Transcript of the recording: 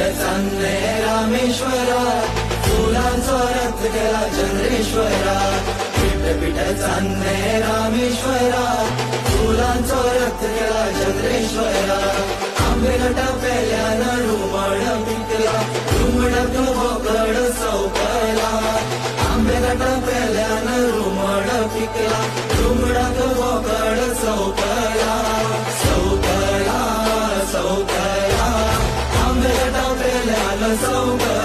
चांदणे रामेश्वरा फुलांचा रथ केला चंद्रेश्वरा पीठ पीठ चांदणे रामेश्वरा फुलांचा रथ केला चंद्रेश्वरा आंबे गटा पेल्या रुमड पिकला so over.